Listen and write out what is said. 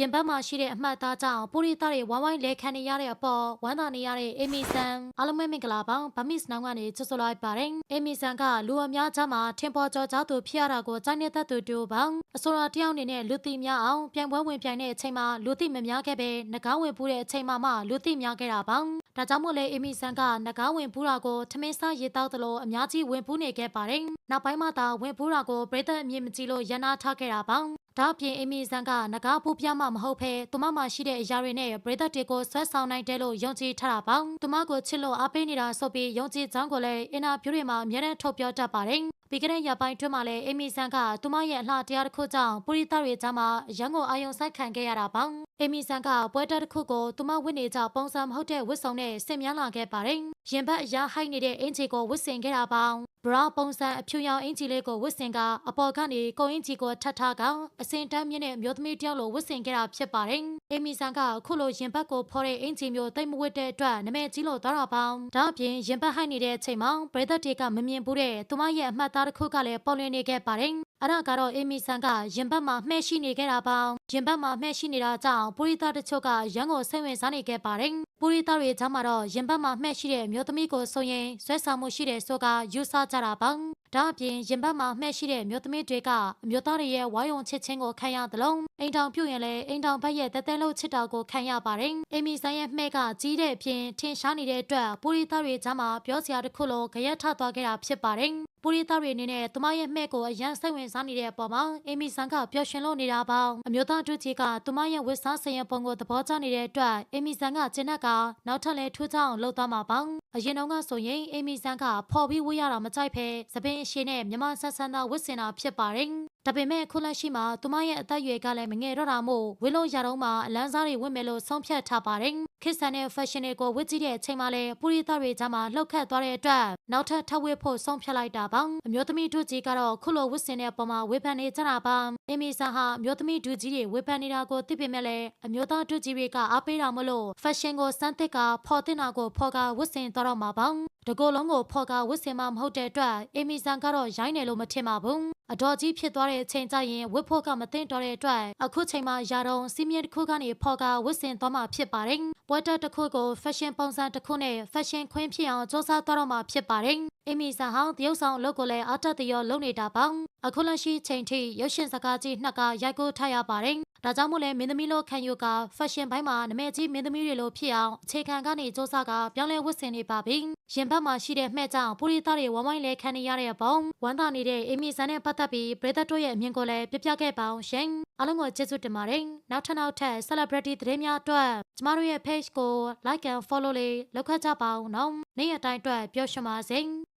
ရင်ဘတ်မှာရှိတဲ့အမှတ်အသားကြောင့်ပူရီသားတွေဝိုင်းဝိုင်းလဲခံနေရတဲ့အပေါ်ဝမ်းသာနေရတဲ့အေမီဆန်အားလုံးပဲမင်္ဂလာပါဗမစ်နောင်ကနေချစ်ဆိုလိုက်ပါတယ်အေမီဆန်ကလူအများကြားမှာထင်ပေါ်ကျော်ကြားသူဖြစ်ရတာကိုကြိုက်နေတဲ့သူတူပါအစိုးရတယောက်အနေနဲ့လူသိများအောင်ပြိုင်ပွဲဝင်ပြိုင်တဲ့အချိန်မှာလူသိမများခဲ့ပဲငကားဝင်ပူးတဲ့အချိန်မှာမှလူသိများခဲ့တာပါ ဒါကြောင့်မို့လဲအေမီဆန်ကငကားဝင်ပူးတာကိုထမင်းစားရေတောက်သလိုအများကြီးဝင်ပူးနေခဲ့ပါတယ်နောက်ပိုင်းမှာသာဝင်ပူးတာကိုပြည်သက်အမြင်မကြည့်လို့ရန်နာထားခဲ့တာပါဒါအပြင်အီမီဆန်ကငကားပူပြမမဟုတ်ဖဲသူမမှရှိတဲ့အရာတွေနဲ့ပရိသတ်တွေကိုဆွဲဆောင်နိုင်တယ်လို့ယုံကြည်ထားတာပါသူမကိုချစ်လို့အားပေးနေတာဆိုပြီးယုံကြည်ကြောင်းကိုလည်းအင်တာဗျူးတွေမှာအများနဲ့ထုတ်ပြောတတ်ပါတယ် ပြီးခဲ့တဲ့ရက်ပိုင်းတွင်းမှာလည်းအီမီဆန်ကသူမရဲ့အလှတရားတစ်ခုကြောင့်ပရိသတ်တွေကြားမှာရန်ကိုအာယုံဆိုင်ခံခဲ့ရတာပါအီမီဆန်ကပွဲတက်တစ်ခုကိုသူမဝတ်နေကြပုံစံမဟုတ်တဲ့ဝတ်စုံနဲ့ဆင်မြန်းလာခဲ့ပါတယ်ရင်ဘတ်အရာဟိုက်နေတဲ့အင်ဂျီကိုဝတ်ဆင်ခဲ့တာပါ ဘရာပုံစံအဖြူရောင်အင်ဂျီလေးကိုဝတ်ဆင်ကအပေါ်ကနေကုံအင်ဂျီကိုထပ်ထားကအစင်တန်းမြင့်တဲ့အမျိုးသမီးတယောက်လိုဝတ်ဆင်ခဲ့တာဖြစ်ပါတယ်။အီမီဆန်ကအခုလိုရင်ဘတ်ကိုဖော်တဲ့အင်ဂျီမျိုးတိတ်မဝတ်တဲ့အတွက်နမဲကြီးလို့သွားတာပေါင်း။ဒါအပြင်ရင်ဘတ်ဟိုက်နေတဲ့အချိန်မှာပရိသတ်တွေကမမြင်ဘူးတဲ့သူမရဲ့အမှတ်သားတစ်ခုကလည်းပေါ်လွင်နေခဲ့ပါတယ်။အဲ့ဒါကတော့အီမီဆန်ကရင်ဘတ်မှာမှဲ့ရှိနေခဲ့တာပေါင်းရင်ဘတ်မှာမှဲ့ရှိနေတာကြောင့်ပရိသတ်တချို့ကရန်ကိုစိတ်ဝင်စားနေခဲ့ပါတယ် ပရိသတ်တွေကြားမှာတော့ရင်ဘတ်မှာမှဲ့ရှိတဲ့အမျိုးသမီးကိုဆိုရင်ဆွဲဆောင်မှုရှိတဲ့ဆိုကယူဆကြတာပါဒါအပြင်ရင်ဘတ်မှာမှဲ့ရှိတဲ့မျိုးသမီးတွေကအမျိုးသားတွေရဲ့ဝိုင်းဝန်းချစ်ချင်းကိုခံရသလုံးအိမ်တောင်ပြုတ်ရင်လည်းအိမ်တောင်ဘက်ရဲ့တဲတဲလို့ချစ်တာကိုခံရပါတယ်။အီမီဆိုင်ရဲ့မှဲ့ကကြီးတဲ့အပြင်ထင်ရှားနေတဲ့အတွက်ပူရီသားတွေကြားမှာပြောစရာတစ်ခုလိုကြရက်ထသွားခဲ့တာဖြစ်ပါတယ်။ပူရီသားတွေအနေနဲ့သူမရဲ့မှဲ့ကိုအရန်စိတ်ဝင်စားနေတဲ့အပေါ်မှာအီမီဆန်ကပျော်ရွှင်လို့နေတာပါ။အမျိုးသားတို့ကြီးကသူမရဲ့ဝတ်စားစရင်ပုံကိုသဘောကျနေတဲ့အတွက်အီမီဆန်ကကျင်းကနောက်ထပ်လည်းထူးခြားအောင်လုပ်သွားမှာပါ။အရင်တုန်းကဆိုရင်အီမီဆန်ကဖော်ပြီးဝေးရတာမကြိုက်ဖဲသပင်းအရှိနဲ့မြမဆန်းဆန်းသာဝတ်ဆင်တာဖြစ်ပါတယ်။ဒါပေမဲ့ခုလက်ရှိမှာသူမရဲ့အသက်အရွယ်ကလည်းမငယ်တော့တာမို့ဝေလို့ရတော့မှအလန်းစားတွေဝတ်မယ်လို့ဆုံးဖြတ်ထားပါတယ်။ ခေတ်ဆန်တဲ့ fashion တွေကိုဝတ်ကြည့်တဲ့အချိန်မှာလည်းပူရီသားတွေကြားမှာလှုပ်ခတ်သွားတဲ့အတွက်နောက်ထပ်ထပ်ဝတ်ဖို့ဆုံးဖြတ်လိုက်တာပါ။အမျိုးသမီးတို့ကြီးကတော့ခုလိုဝတ်ဆင်တဲ့အပေါ်မှာဝေဖန်နေကြတာပါ။အမီဆန်ဟာအမျိုးသမီးတို့ကြီးတွေဝေဖန်နေတာကိုသိပေမဲ့လည်းအမျိုးသားတို့ကြီးတွေကအားပေးတာမလို့ fashion ကိုစမ်းသစ်ကဖော်တင်တာကိုဖော်ကဝတ်ဆင်သွားတော့မှာပါ။တကိုယ်လုံးကိုဖော်ကဝတ်ဆင်မှမဟုတ်တဲ့အတွက်အမီဆန်ကတော့ရိုင်းတယ်လို့မထင်ပါဘူး။ အတော်ကြီးဖြစ်သွားတဲ့အချိန်ကျရင်ဝတ်ဖို့ကမသိတော့တဲ့အတွက်အခုချိန်မှာရာတော့စီးမြင့်တစ်ခုကနေဖော်ကဝတ်ဆင်သွားမှာဖြစ်ပါတယ်။ပွဲတက်တစ်ခုကို fashion ပုံစံတစ်ခုနဲ့ fashion ခွင်းဖြစ်အောင်စ조사သွားတော့မှာဖြစ်ပါတယ်။အမီဆန်ဟောင်းတရုတ်ဆောင်အလုပ်ကိုလည်းအားတက်တရောလုပ်နေတာပါ။အခုလက်ရှိချိန်ထိရုပ်ရှင်စကားကြီးနှစ်ကရိုက်ကူးထားရပါတယ်။ ဒါကြောင့်မို့လဲမင်းသမီးလို့ခံယူက fashion ဘိုင်းမှာနမဲကြီးမင်းသမီးတွေလိုဖြစ်အောင်အခြေခံကနေစ조사ကပြောင်းလဲဝတ်ဆင်နေပါပြီ။ရင်ဘတ်မှာရှိတဲ့မှဲ့ကြောင့်ပူရီသားတွေဝိုင်းဝိုင်းလဲခံနေရတဲ့ပုံဝမ်းသာနေတဲ့အမီဆန်နဲ့ပတ်သက်ပြီးပရိသတ်တို့ရဲ့အမြင်ကိုလည်းပြပြခဲ့ပါအောင်ရှင်။အားလုံးကိုကျေးဇူးတင်ပါတယ်။နောက်ထပ်နောက်ထပ် celebrity သတင်းများအတွက်ကျမတို့ရဲ့ page ကို like and follow လေးလုပ်ခတ်ကြပါအောင်နော်။နေ့ရက်တိုင်းအတွက်ပျော်ရွှင်ပါစေ။